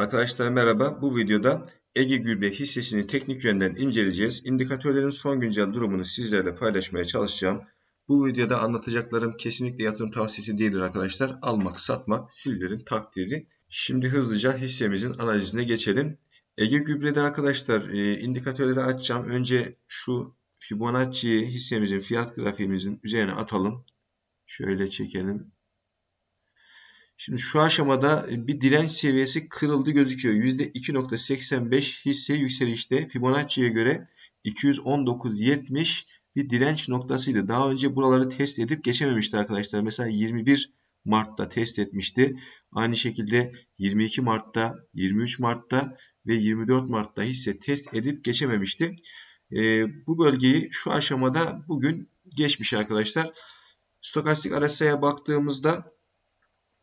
Arkadaşlar merhaba. Bu videoda Ege Gübre hissesini teknik yönden inceleyeceğiz. İndikatörlerin son güncel durumunu sizlerle paylaşmaya çalışacağım. Bu videoda anlatacaklarım kesinlikle yatırım tavsiyesi değildir arkadaşlar. Almak, satmak sizlerin takdiri. Şimdi hızlıca hissemizin analizine geçelim. Ege Gübre'de arkadaşlar e, indikatörleri açacağım. Önce şu Fibonacci'yi hissemizin fiyat grafiğimizin üzerine atalım. Şöyle çekelim. Şimdi şu aşamada e, bir direnç seviyesi kırıldı gözüküyor. %2.85 hisse yükselişte. Fibonacci'ye göre 219.70 bir direnç noktasıydı. Daha önce buraları test edip geçememişti arkadaşlar. Mesela 21 Mart'ta test etmişti. Aynı şekilde 22 Mart'ta, 23 Mart'ta ve 24 Mart'ta hisse test edip geçememişti. E, bu bölgeyi şu aşamada bugün geçmiş arkadaşlar. Stokastik RSI'ye baktığımızda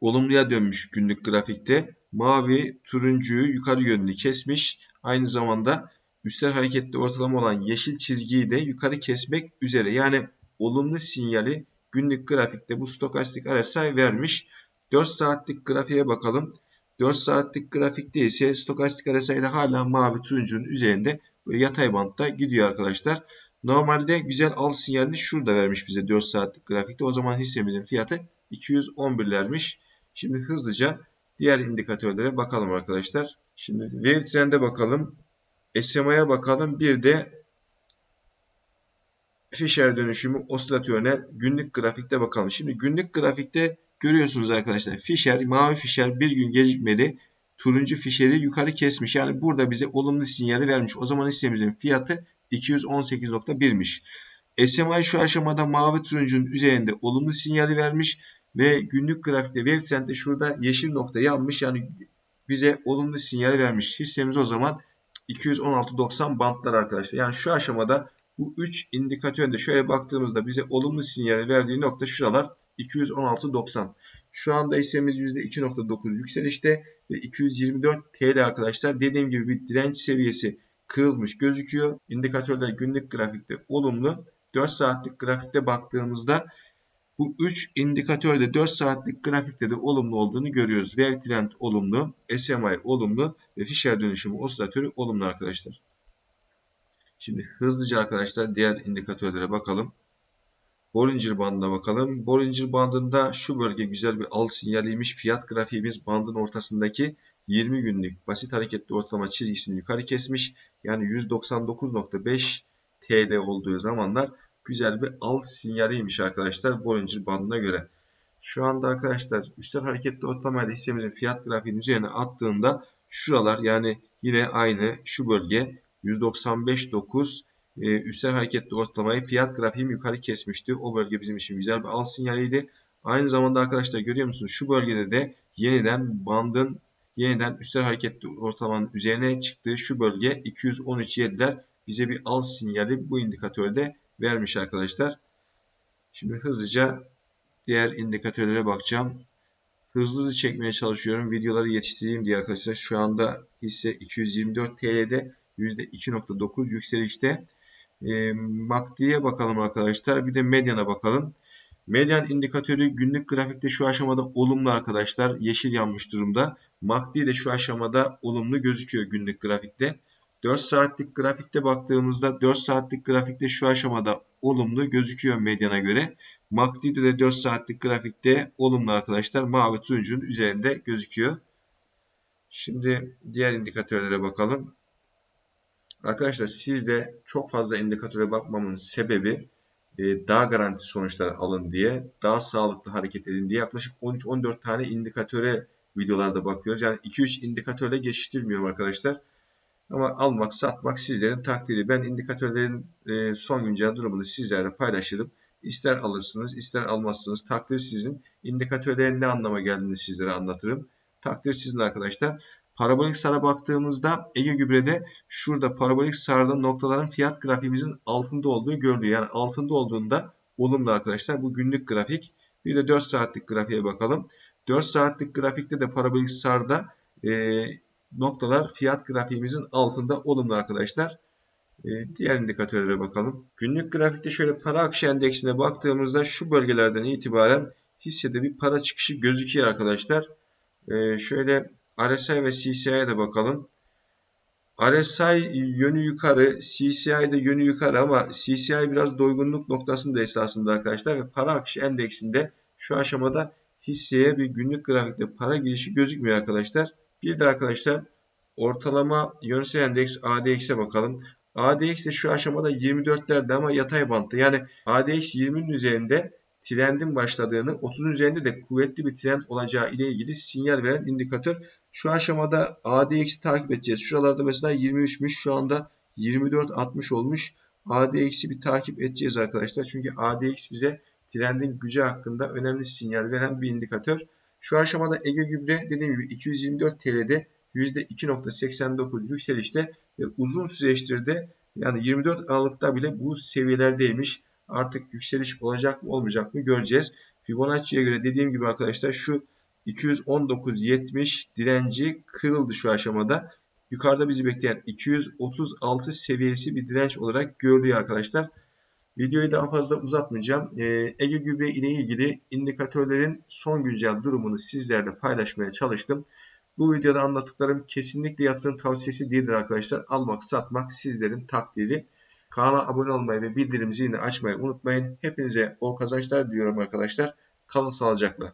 olumluya dönmüş günlük grafikte. Mavi turuncuyu yukarı yönlü kesmiş. Aynı zamanda üstel hareketli ortalama olan yeşil çizgiyi de yukarı kesmek üzere. Yani olumlu sinyali günlük grafikte bu stokastik RSI vermiş. 4 saatlik grafiğe bakalım. 4 saatlik grafikte ise stokastik RSI'de hala mavi turuncunun üzerinde böyle yatay bantta gidiyor arkadaşlar. Normalde güzel al sinyalini şurada vermiş bize 4 saatlik grafikte. O zaman hissemizin fiyatı 211'lermiş. Şimdi hızlıca diğer indikatörlere bakalım arkadaşlar. Şimdi Wave Trend'e bakalım. SMA'ya bakalım. Bir de Fisher dönüşümü osilatörüne günlük grafikte bakalım. Şimdi günlük grafikte görüyorsunuz arkadaşlar. Fisher, mavi Fisher bir gün gecikmedi. Turuncu Fisher'i yukarı kesmiş. Yani burada bize olumlu sinyali vermiş. O zaman hissemizin fiyatı 218.1'miş. SMA şu aşamada mavi turuncunun üzerinde olumlu sinyali vermiş. Ve günlük grafikte wave trendde şurada yeşil nokta yanmış. Yani bize olumlu sinyal vermiş. Hissemiz o zaman 216.90 bantlar arkadaşlar. Yani şu aşamada bu 3 indikatörde şöyle baktığımızda bize olumlu sinyal verdiği nokta şuralar 216.90. Şu anda hissemiz %2.9 yükselişte ve 224 TL arkadaşlar. Dediğim gibi bir direnç seviyesi kırılmış gözüküyor. İndikatörler günlük grafikte olumlu. 4 saatlik grafikte baktığımızda bu 3 indikatörde 4 saatlik grafikte de olumlu olduğunu görüyoruz. Wave trend olumlu, SMI olumlu ve Fisher dönüşümü osilatörü olumlu arkadaşlar. Şimdi hızlıca arkadaşlar diğer indikatörlere bakalım. Bollinger bandına bakalım. Bollinger bandında şu bölge güzel bir al sinyaliymiş. Fiyat grafiğimiz bandın ortasındaki 20 günlük basit hareketli ortalama çizgisini yukarı kesmiş. Yani 199.5 TL olduğu zamanlar güzel bir al sinyaliymiş arkadaşlar Bollinger bandına göre. Şu anda arkadaşlar üstel hareketli ortalamada hissemizin fiyat grafiğinin üzerine attığında şuralar yani yine aynı şu bölge 195.9 e, üstel hareketli ortalamayı fiyat grafiğim yukarı kesmişti. O bölge bizim için güzel bir al sinyaliydi. Aynı zamanda arkadaşlar görüyor musunuz? Şu bölgede de yeniden bandın yeniden üstel hareketli ortalamanın üzerine çıktığı şu bölge 213.7'ler bize bir al sinyali bu indikatörde vermiş arkadaşlar. Şimdi hızlıca diğer indikatörlere bakacağım. Hızlı hızlı çekmeye çalışıyorum. Videoları yetiştireyim diye arkadaşlar. Şu anda hisse 224 TL'de %2.9 yükselişte. E, MACD'ye bakalım arkadaşlar. Bir de Median'a bakalım. Median indikatörü günlük grafikte şu aşamada olumlu arkadaşlar. Yeşil yanmış durumda. MACD de şu aşamada olumlu gözüküyor günlük grafikte. 4 saatlik grafikte baktığımızda 4 saatlik grafikte şu aşamada olumlu gözüküyor medyana göre. MACD'de de 4 saatlik grafikte olumlu arkadaşlar. Mavi turuncunun üzerinde gözüküyor. Şimdi diğer indikatörlere bakalım. Arkadaşlar sizde çok fazla indikatöre bakmamın sebebi daha garanti sonuçlar alın diye, daha sağlıklı hareket edin diye yaklaşık 13-14 tane indikatöre videolarda bakıyoruz. Yani 2-3 indikatörle geçiştirmiyorum arkadaşlar. Ama almak, satmak sizlerin takdiri. Ben indikatörlerin e, son güncel durumunu sizlerle paylaşırım. İster alırsınız, ister almazsınız. Takdir sizin. İndikatörlerin ne anlama geldiğini sizlere anlatırım. Takdir sizin arkadaşlar. Parabolik sara baktığımızda Ege Gübre'de şurada parabolik sarıda noktaların fiyat grafiğimizin altında olduğu görülüyor. Yani altında olduğunda olumlu arkadaşlar. Bu günlük grafik. Bir de 4 saatlik grafiğe bakalım. 4 saatlik grafikte de parabolik sarda e, noktalar fiyat grafiğimizin altında olumlu arkadaşlar. Ee, diğer indikatörlere bakalım. Günlük grafikte şöyle para akışı endeksine baktığımızda şu bölgelerden itibaren hissede bir para çıkışı gözüküyor arkadaşlar. Ee, şöyle RSI ve CCI'ye de bakalım. RSI yönü yukarı, CCI de yönü yukarı ama CCI biraz doygunluk noktasında esasında arkadaşlar ve para akışı endeksinde şu aşamada hisseye bir günlük grafikte para girişi gözükmüyor arkadaşlar. Bir de arkadaşlar ortalama yönsel endeks ADX'e bakalım. ADX de şu aşamada 24'lerde ama yatay bantta. Yani ADX 20'nin üzerinde trendin başladığını, 30'un üzerinde de kuvvetli bir trend olacağı ile ilgili sinyal veren indikatör. Şu aşamada ADX'i takip edeceğiz. Şuralarda mesela 23'müş. Şu anda 24.60 olmuş. ADX'i bir takip edeceğiz arkadaşlar. Çünkü ADX bize trendin gücü hakkında önemli sinyal veren bir indikatör. Şu aşamada Ege Gübre dediğim gibi 224 TL'de %2.89 yükselişte ve uzun süreçtir de yani 24 Aralık'ta bile bu seviyelerdeymiş. Artık yükseliş olacak mı olmayacak mı göreceğiz. Fibonacci'ye göre dediğim gibi arkadaşlar şu 219.70 direnci kırıldı şu aşamada. Yukarıda bizi bekleyen 236 seviyesi bir direnç olarak görülüyor arkadaşlar. Videoyu daha fazla uzatmayacağım. Ee, Ege Gübre ile ilgili indikatörlerin son güncel durumunu sizlerle paylaşmaya çalıştım. Bu videoda anlattıklarım kesinlikle yatırım tavsiyesi değildir arkadaşlar. Almak, satmak sizlerin takdiri. Kanala abone olmayı ve bildirim zilini açmayı unutmayın. Hepinize bol kazançlar diliyorum arkadaşlar. Kalın sağlıcakla.